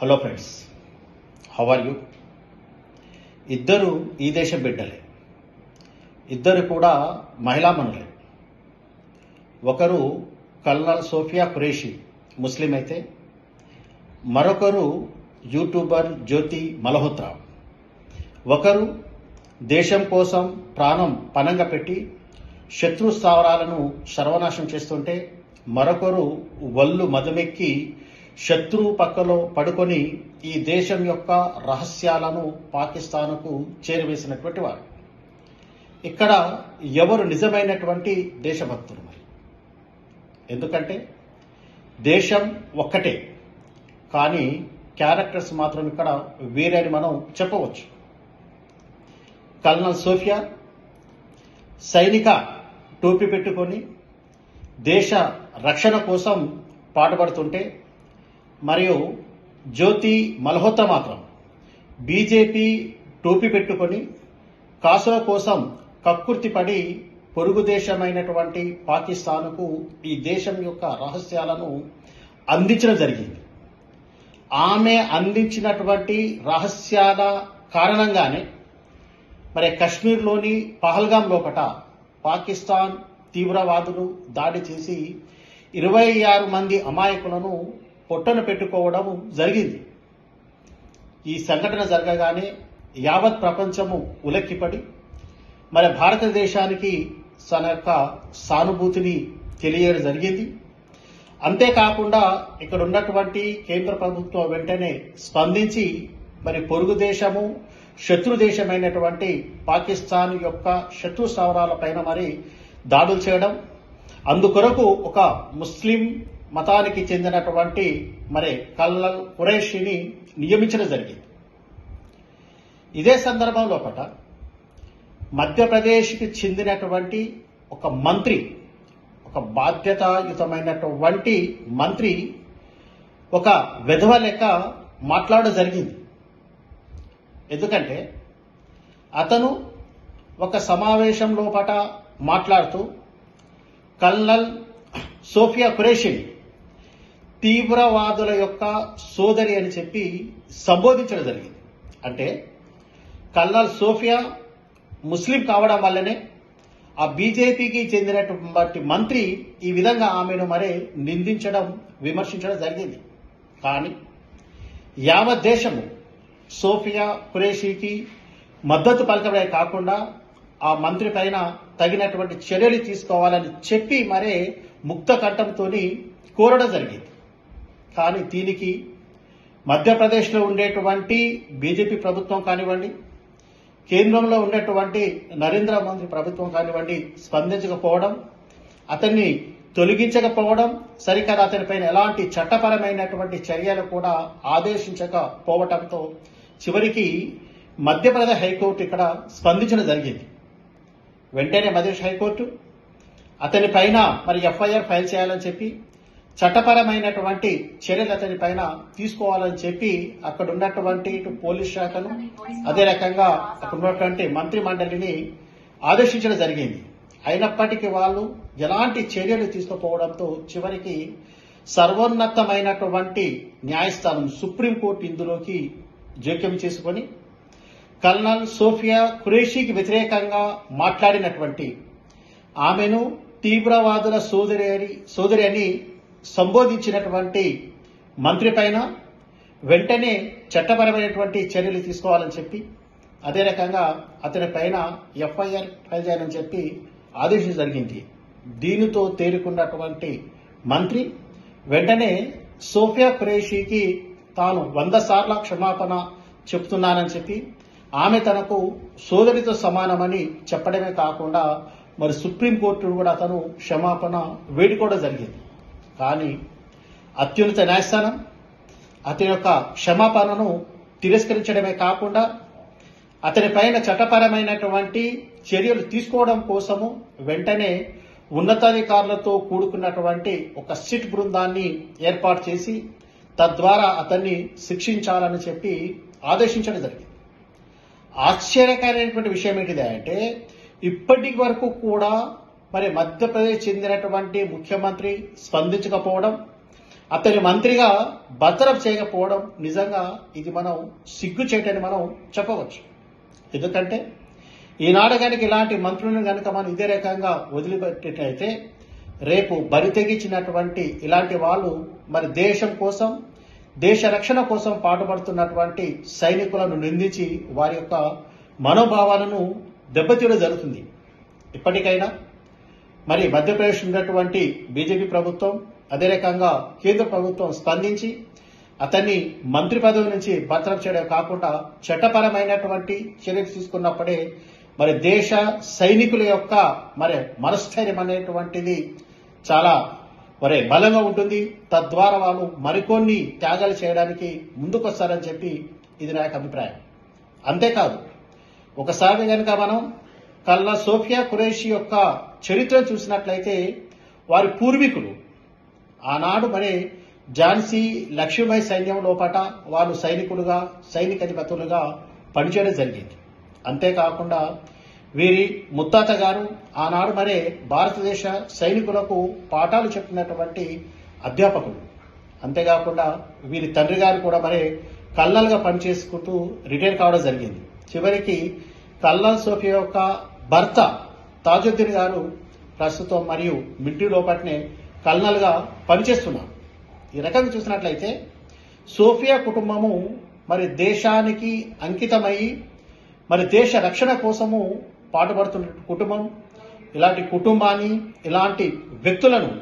Hello friends how are you? ఇద్దరు ఈ దేశ బిడ్డలే. ఇద్దరు కూడా మహిళామణులే ఒకరు కల్నల్ సోఫియా ఖురేషి ముస్లిం అయితే మరొకరు యూట్యూబర్ జ్యోతి మల్హోత్రా. ఒకరు దేశం కోసం ప్రాణం పనంగా పెట్టి శత్రు స్థావరాలను సర్వనాశం చేస్తుంటే మరొకరు వల్లు మదమెక్కి శత్రువు పక్కలో పడుకొని ఈ దేశం యొక్క రహస్యాలను పాకిస్తాన్కు చేరవేసినటువంటి వారు. ఇక్కడ ఎవరు నిజమైనటువంటి దేశభక్తులు మరి? ఎందుకంటే దేశం ఒక్కటే కానీ క్యారెక్టర్స్ మాత్రం ఇక్కడ వేరని మనం చెప్పవచ్చు. కల్నల్ సోఫియా సైనిక టోపీ పెట్టుకొని దేశ రక్షణ కోసం పాటుపడుతుంటే మరియు జ్యోతి మల్హోత్రా మాత్రం బీజేపీ టోపీ పెట్టుకొని కాసుల కోసం కక్కుర్తి పడి పొరుగు దేశమైనటువంటి పాకిస్తాన్కు ఈ దేశం యొక్క రహస్యాలను అందించడం జరిగింది. ఆమె అందించినటువంటి రహస్యాల కారణంగానే మరి కశ్మీర్లోని పహల్గాం లోపట పాకిస్తాన్ తీవ్రవాదులు దాడి చేసి ఇరవై ఆరు మంది అమాయకులను పొట్టను పెట్టుకోవడం జరిగింది. ఈ సంఘటన జరగగానే యావత్ ప్రపంచము ఉలక్కిపడి మరి భారతదేశానికి తన యొక్క సానుభూతిని తెలియడం జరిగింది. అంతేకాకుండా ఇక్కడ ఉన్నటువంటి కేంద్ర ప్రభుత్వం వెంటనే స్పందించి మరి పొరుగు దేశము శత్రు దేశమైనటువంటి పాకిస్తాన్ యొక్క శత్రు స్థావరాల పైన మరి దాడులు చేయడం అందుకొరకు ఒక ముస్లిం మతానికి చెందినటువంటి మరి కల్లల్ ఖురేషిని నియమించడం జరిగింది. ఇదే సందర్భం లోపల మధ్యప్రదేశ్కి చెందినటువంటి ఒక మంత్రి ఒక బాధ్యతాయుతమైనటువంటి మంత్రి ఒక విధవ లెక్క మాట్లాడడం జరిగింది. ఎందుకంటే అతను ఒక సమావేశం లోపట మాట్లాడుతూ కల్నల్ సోఫియా ఖురేషిని తీవ్రవాదుల యొక్క సోదరి అని చెప్పి సంబోధించడం జరిగింది. అంటే కల్నల్ సోఫియా ముస్లిం కావడం వల్లనే ఆ బీజేపీకి చెందినటువంటి మంత్రి ఈ విధంగా ఆమెను మరే నిందించడం విమర్శించడం జరిగింది. కానీ యావత్ దేశము సోఫియా ఖురేషీకి మద్దతు పలకడమే కాకుండా ఆ మంత్రి పైన తగినటువంటి చర్యలు తీసుకోవాలని చెప్పి మరే ముక్త కంఠంతో కోరడం జరిగింది. కానీ దీనికి మధ్యప్రదేశ్లో ఉండేటువంటి బీజేపీ ప్రభుత్వం కానివ్వండి కేంద్రంలో ఉన్నటువంటి నరేంద్ర మోదీ ప్రభుత్వం కానివ్వండి స్పందించకపోవడం అతన్ని తొలగించకపోవడం సరికదా అతనిపైన ఎలాంటి చట్టపరమైనటువంటి చర్యలు కూడా ఆదేశించకపోవడంతో చివరికి మధ్యప్రదేశ్ హైకోర్టు ఇక్కడ స్పందించడం జరిగింది. వెంటనే మధ్యప్రదేశ్ హైకోర్టు అతని పైన మరి ఎఫ్ఐఆర్ ఫైల్ చేయాలని చెప్పి చట్టపరమైనటువంటి చర్యలు అతని పైన తీసుకోవాలని చెప్పి అక్కడ ఉన్నటువంటి పోలీస్ శాఖను అదే రకంగా అక్కడ ఉన్నటువంటి మంత్రి మండలిని ఆదేశించడం జరిగింది. అయినప్పటికీ వాళ్ళు ఎలాంటి చర్యలు తీసుకోపోవడంతో చివరికి సర్వోన్నతమైనటువంటి న్యాయస్థానం సుప్రీంకోర్టు ఇందులోకి జోక్యం చేసుకొని కల్నల్ సోఫియా ఖురేషీకి వ్యతిరేకంగా మాట్లాడినటువంటి ఆమెను తీవ్రవాదుల సోదరి అని సోదరి అని సంబోధించినటువంటి మంత్రి పైన వెంటనే చట్టపరమైనటువంటి చర్యలు తీసుకోవాలని చెప్పి అదే రకంగా అతని పైన ఎఫ్ఐఆర్ ఫైల్ చేయాలని చెప్పి ఆదేశం జరిగింది. దీనితో తేరుకున్నటువంటి మంత్రి వెంటనే సోఫియా ఖురేషీకి తాను వంద సార్ల క్షమాపణ చెప్తున్నానని చెప్పి ఆమె తనకు సోదరితో సమానమని చెప్పడమే కాకుండా మరి సుప్రీంకోర్టును కూడా అతను క్షమాపణ వేడుకోవడం జరిగింది. కానీ అత్యున్నత న్యాయస్థానం అతని యొక్క క్షమాపణను తిరస్కరించడమే కాకుండా అతని పైన చట్టపరమైనటువంటి చర్యలు తీసుకోవడం కోసము వెంటనే ఉన్నతాధికారులతో కూడుకున్నటువంటి ఒక సిట్ బృందాన్ని ఏర్పాటు చేసి తద్వారా అతన్ని శిక్షించాలని చెప్పి ఆదేశించడం జరిగింది. ఆశ్చర్యకరమైనటువంటి విషయం ఏంటిది అంటే ఇప్పటి వరకు కూడా మరి మధ్యప్రదేశ్ చెందినటువంటి ముఖ్యమంత్రి స్పందించకపోవడం అతని మంత్రిగా భద్రం చేయకపోవడం నిజంగా ఇది మనం సిగ్గు చేయటని మనం చెప్పవచ్చు. ఎందుకంటే ఈనాడు కనుక ఇలాంటి మంత్రులను కనుక మనం ఇదే రకంగా వదిలిపెట్టినట్టయితే రేపు బరి తెగించినటువంటి ఇలాంటి వాళ్ళు మరి దేశం కోసం దేశ రక్షణ కోసం పాటుపడుతున్నటువంటి సైనికులను నిందించి వారి యొక్క మనోభావాలను దెబ్బతీయడం జరుగుతుంది. ఇప్పటికైనా మరి మధ్యప్రదేశ్ ఉన్నటువంటి బీజేపీ ప్రభుత్వం అదే రకంగా కేంద్ర ప్రభుత్వం స్పందించి అతన్ని మంత్రి పదవి నుంచి బర్తరఫ్ చేయడం కాకుండా చట్టపరమైనటువంటి చర్యలు తీసుకున్నప్పుడే మరి దేశ సైనికుల యొక్క మరి మనస్థైర్యం అనేటువంటిది చాలా మరి బలంగా ఉంటుంది. తద్వారా వాళ్ళు మరికొన్ని త్యాగాలు చేయడానికి ముందుకొస్తారని చెప్పి ఇది నా యొక్క అభిప్రాయం. అంతేకాదు ఒకసారి కనుక మనం కల్లా సోఫియా ఖురేషి యొక్క చరిత్ర చూసినట్లయితే వారి పూర్వీకులు ఆనాడు మరి ఝాన్సీ లక్ష్మీబాయి సైన్యం లోపట వారు సైనికులుగా సైనికాధిపతులుగా పనిచేయడం జరిగింది. అంతేకాకుండా వీరి ముత్తాత గారు ఆనాడు మరే భారతదేశ సైనికులకు పాఠాలు చెప్పినటువంటి అధ్యాపకులు. అంతేకాకుండా వీరి తండ్రి గారు కూడా మరే కల్నల్గా పనిచేసుకుంటూ రిటైర్ కావడం జరిగింది. చివరికి కల్నల్ సోఫియా యొక్క భర్త తాజుద్దీన్ గారు ప్రస్తుతం మరియు మిలిటరీ లోపట్నే కల్నల్గా పనిచేస్తున్నారు. ఈ రకంగా చూసినట్లయితే సోఫియా కుటుంబము మరి దేశానికి అంకితమై మరి దేశ రక్షణ కోసము పాటుపడుతున్న కుటుంబం. ఇలాంటి కుటుంబాన్ని ఇలాంటి వ్యక్తులను